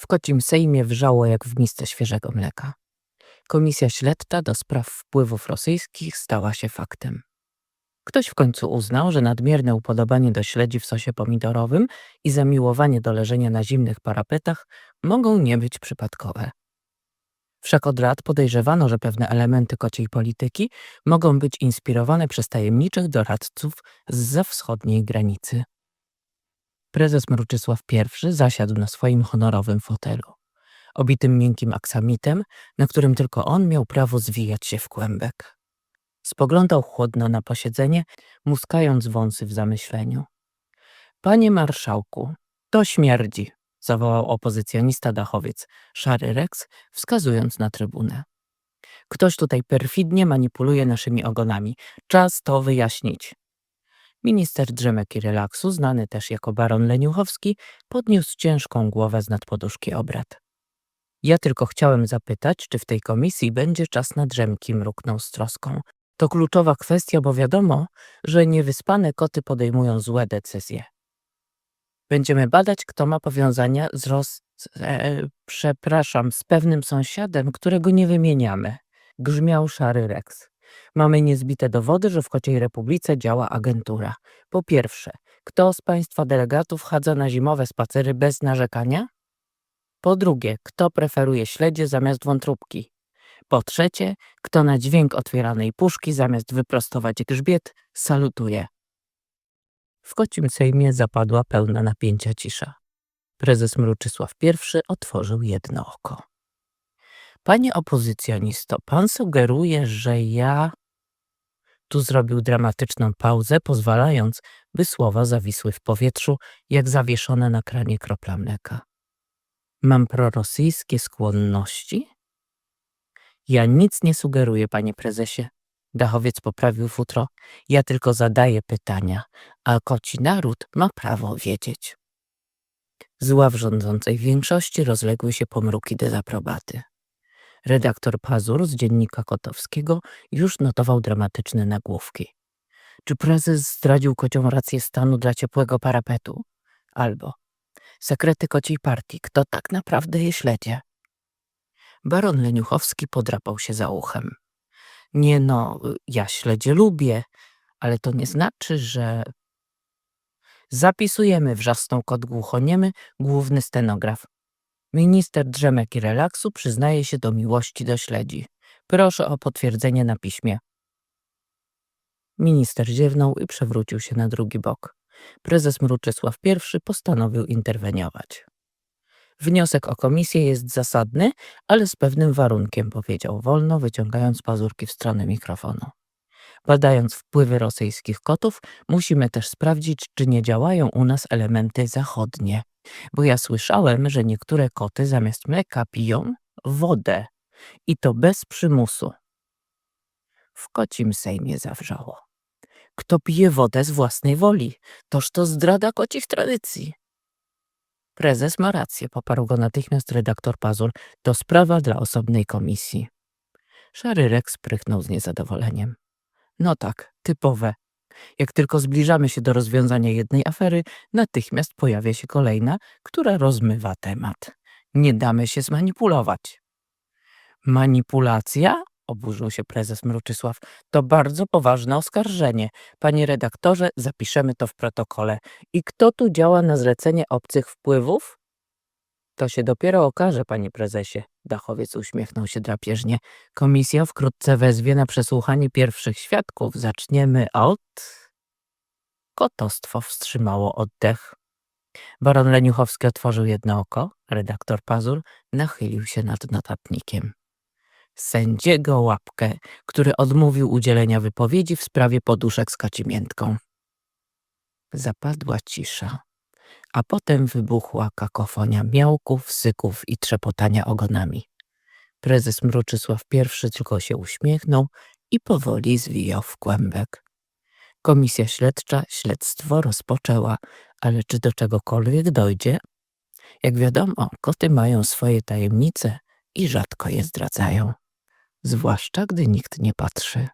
W kocim Sejmie wrzało jak w misce świeżego mleka. Komisja śledcza do spraw wpływów rosyjskich stała się faktem. Ktoś w końcu uznał, że nadmierne upodobanie do śledzi w sosie pomidorowym i zamiłowanie do leżenia na zimnych parapetach mogą nie być przypadkowe. Wszak od lat podejrzewano, że pewne elementy kociej polityki mogą być inspirowane przez tajemniczych doradców zza wschodniej granicy. Prezes Mruczysław I zasiadł na swoim honorowym fotelu, obitym miękkim aksamitem, na którym tylko on miał prawo zwijać się w kłębek. Spoglądał chłodno na posiedzenie, muskając wąsy w zamyśleniu. Panie marszałku, to śmierdzi, zawołał opozycjonista dachowiec, szary Rex, wskazując na trybunę. Ktoś tutaj perfidnie manipuluje naszymi ogonami. Czas to wyjaśnić. Minister drzemek i relaksu, znany też jako baron Leniuchowski, podniósł ciężką głowę z nad poduszki obrad. Ja tylko chciałem zapytać, czy w tej komisji będzie czas na drzemki, mruknął z troską. To kluczowa kwestia, bo wiadomo, że niewyspane koty podejmują złe decyzje. Będziemy badać, kto ma powiązania z Ros... E, przepraszam, z pewnym sąsiadem, którego nie wymieniamy. Grzmiał szary Rex. Mamy niezbite dowody, że w Kociej Republice działa agentura. Po pierwsze, kto z państwa delegatów chadza na zimowe spacery bez narzekania? Po drugie, kto preferuje śledzie zamiast wątróbki? Po trzecie, kto na dźwięk otwieranej puszki zamiast wyprostować grzbiet, salutuje. W kocim Sejmie zapadła pełna napięcia cisza. Prezes Mruczysław I otworzył jedno oko. Panie opozycjonisto, pan sugeruje, że ja... Tu zrobił dramatyczną pauzę, pozwalając, by słowa zawisły w powietrzu, jak zawieszone na kranie kropla mleka. Mam prorosyjskie skłonności? Ja nic nie sugeruję, panie prezesie. Dachowiec poprawił futro. Ja tylko zadaję pytania, a koci naród ma prawo wiedzieć. Z ław rządzącej większości rozległy się pomruki dezaprobaty. Redaktor Pazur z dziennika Kotowskiego już notował dramatyczne nagłówki. Czy prezes zdradził kociom rację stanu dla ciepłego parapetu? Albo sekrety kociej partii, kto tak naprawdę je śledzie? Baron Leniuchowski podrapał się za uchem. Nie no, ja śledzie lubię, ale to nie znaczy, że... Zapisujemy, wrzasnął kot głuchoniemy, główny stenograf. Minister drzemek i relaksu przyznaje się do miłości do śledzi. Proszę o potwierdzenie na piśmie. Minister ziewnął i przewrócił się na drugi bok. Prezes Mruczysław I postanowił interweniować. Wniosek o komisję jest zasadny, ale z pewnym warunkiem, powiedział wolno, wyciągając pazurki w stronę mikrofonu. Badając wpływy rosyjskich kotów, musimy też sprawdzić, czy nie działają u nas elementy zachodnie. Bo ja słyszałem, że niektóre koty zamiast mleka piją wodę. I to bez przymusu. W kocim sejmie zawrzało. Kto pije wodę z własnej woli? Toż to zdrada kocich tradycji. Prezes ma rację, poparł go natychmiast redaktor Pazur. To sprawa dla osobnej komisji. Szary Rex prychnął z niezadowoleniem. No tak, typowe. Jak tylko zbliżamy się do rozwiązania jednej afery, natychmiast pojawia się kolejna, która rozmywa temat. Nie damy się zmanipulować. Manipulacja? Oburzył się prezes Mruczysław. To bardzo poważne oskarżenie. Panie redaktorze, zapiszemy to w protokole. I kto tu działa na zlecenie obcych wpływów? To się dopiero okaże, panie prezesie. Dachowiec uśmiechnął się drapieżnie. Komisja wkrótce wezwie na przesłuchanie pierwszych świadków. Zaczniemy od... Kotostwo wstrzymało oddech. Baron Leniuchowski otworzył jedno oko. Redaktor Pazur nachylił się nad notatnikiem sędziego Łapkę, który odmówił udzielenia wypowiedzi w sprawie poduszek z kocimiętką. Zapadła cisza, a potem wybuchła kakofonia miałków, syków i trzepotania ogonami. Prezes Mruczysław I tylko się uśmiechnął i powoli zwijał w kłębek. Komisja śledcza śledztwo rozpoczęła, ale czy do czegokolwiek dojdzie? Jak wiadomo, koty mają swoje tajemnice i rzadko je zdradzają zwłaszcza gdy nikt nie patrzy.